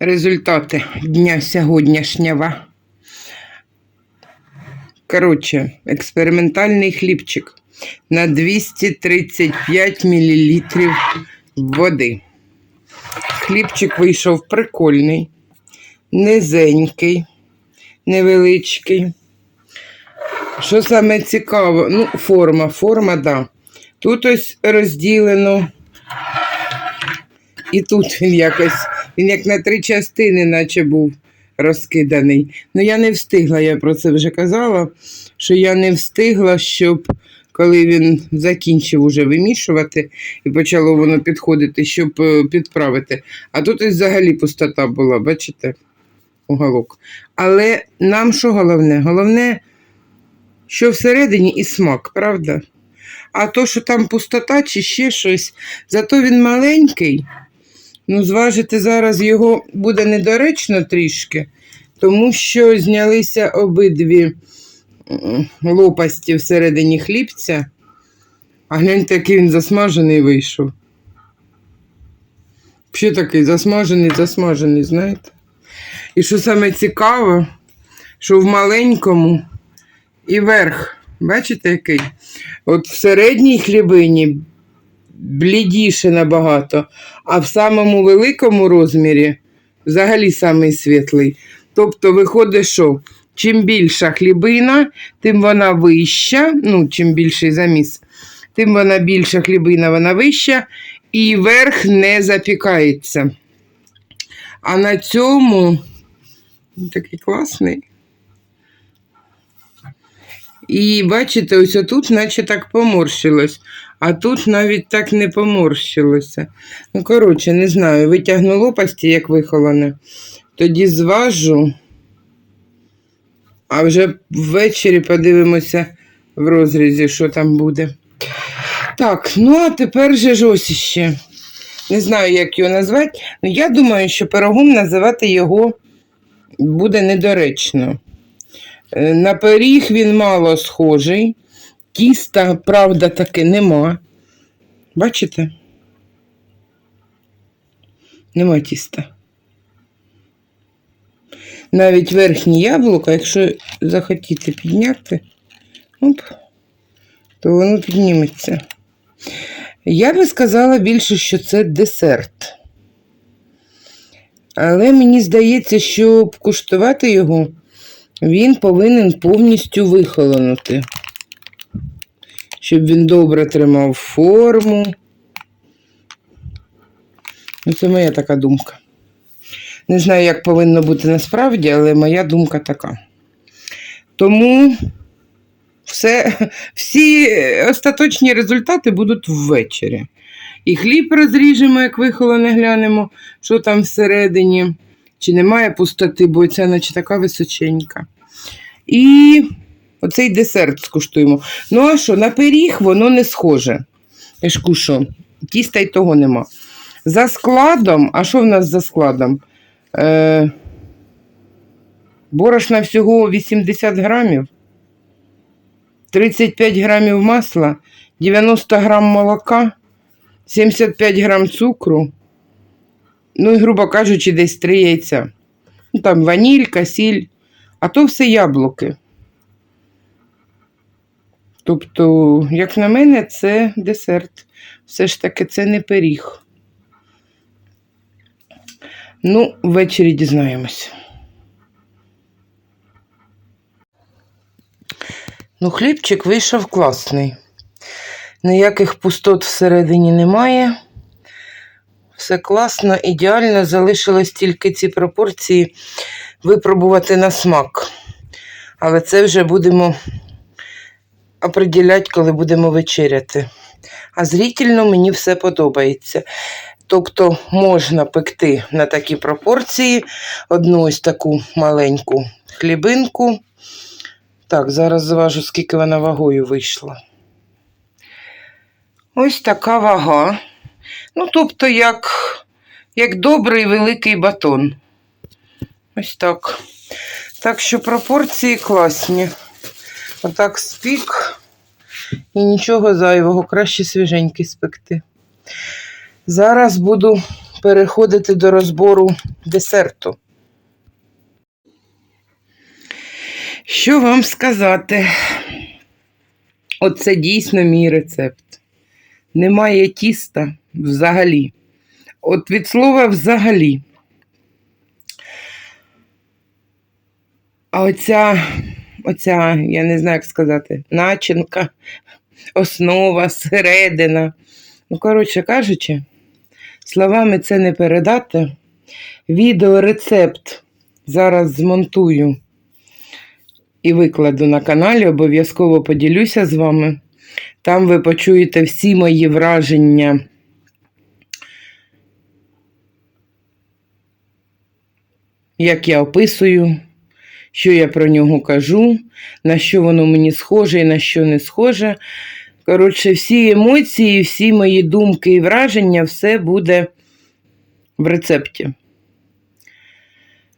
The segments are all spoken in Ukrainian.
Результати дня сьогоднішнього. Коротше, експериментальний хлібчик на 235 мл води. Хлібчик вийшов прикольний, низенький, невеличкий. Що саме цікаво, ну, форма, форма, да. Тут ось розділено. І тут він якось, він як на три частини, наче був розкиданий. Ну, я не встигла, я про це вже казала, що я не встигла, щоб коли він закінчив уже вимішувати і почало воно підходити, щоб е, підправити. А тут ось взагалі пустота була, бачите? Уголок. Але нам що головне? Головне, що всередині і смак, правда? А то, що там пустота чи ще щось, зато він маленький. Ну, зважити зараз його буде недоречно трішки, тому що знялися обидві лопасті всередині хлібця. А гляньте, який він засмажений вийшов. Ще такий засмажений, засмажений, знаєте? І що саме цікаво, що в маленькому і верх, бачите, який? От в середній хлібині блідіше набагато, а в самому великому розмірі взагалі самий світлий. Тобто, виходить, що чим більша хлібина, тим вона вища, ну, чим більший заміс, тим вона більша хлібина, вона вища, і верх не запікається. А на цьому такий класний. І бачите, ось отут, наче так поморщилось, а тут навіть так не поморщилося. Ну, коротше, не знаю, витягну лопасті, як вихолоне, тоді зважу, а вже ввечері подивимося в розрізі, що там буде. Так, ну а тепер же ж ось іще. Не знаю, як його назвати. Ну, я думаю, що пирогом називати його буде недоречно. Е, На пиріг він мало схожий. Тіста, правда, таки нема. Бачите? Нема тіста. Навіть верхнє яблуко, якщо захотіти підняти, оп, то воно підніметься. Я би сказала більше, що це десерт. Але мені здається, щоб куштувати його, він повинен повністю вихолонути, щоб він добре тримав форму. Ну, це моя така думка. Не знаю, як повинно бути насправді, але моя думка така. Тому все, всі остаточні результати будуть ввечері. І хліб розріжемо, як вихолоне глянемо, що там всередині. Чи немає пустоти, бо ця наче така височенька. І оцей десерт скуштуємо. Ну, а що, на пиріг воно не схоже. Я ж тіста й того нема. За складом, а що в нас за складом? Е, борошна всього 80 грамів, 35 грамів масла, 90 грам молока, 75 грам цукру. Ну і, грубо кажучи, десь 3 яйця. Ну, там ванілька, сіль, а то все яблуки. Тобто, як на мене, це десерт. Все ж таки, це не пиріг. Ну, ввечері дізнаємось. Ну, хлібчик вийшов класний. Ніяких пустот всередині немає. Все класно, ідеально. Залишилось тільки ці пропорції випробувати на смак. Але це вже будемо определяти, коли будемо вечеряти. А зрительно мені все подобається. Тобто можна пекти на такі пропорції одну ось таку маленьку хлібинку. Так, зараз зважу, скільки вона вагою вийшла. Ось така вага. Ну, тобто, як, як добрий великий батон. Ось так. Так що пропорції класні. Отак спік і нічого зайвого, краще свіженький спекти. Зараз буду переходити до розбору десерту. Що вам сказати? Оце дійсно мій рецепт. Немає тіста взагалі. От від слова взагалі. А оця, оця, я не знаю, як сказати, начинка, основа, середина. Ну, коротше кажучи, словами це не передати. Відеорецепт зараз змонтую і викладу на каналі, обов'язково поділюся з вами. Там ви почуєте всі мої враження. Як я описую, що я про нього кажу, на що воно мені схоже і на що не схоже. Коротше, всі емоції, всі мої думки і враження, все буде в рецепті.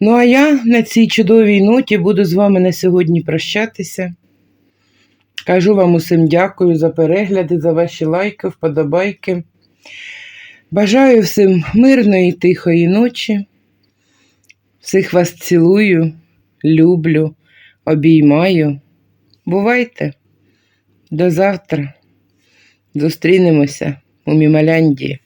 Ну, а я на цій чудовій ноті буду з вами на сьогодні прощатися. Кажу вам усім дякую за перегляди, за ваші лайки, вподобайки. Бажаю всім мирної, тихої ночі. Всіх вас цілую, люблю, обіймаю. Бувайте. До завтра. Зустрінемося у Мімаляндії.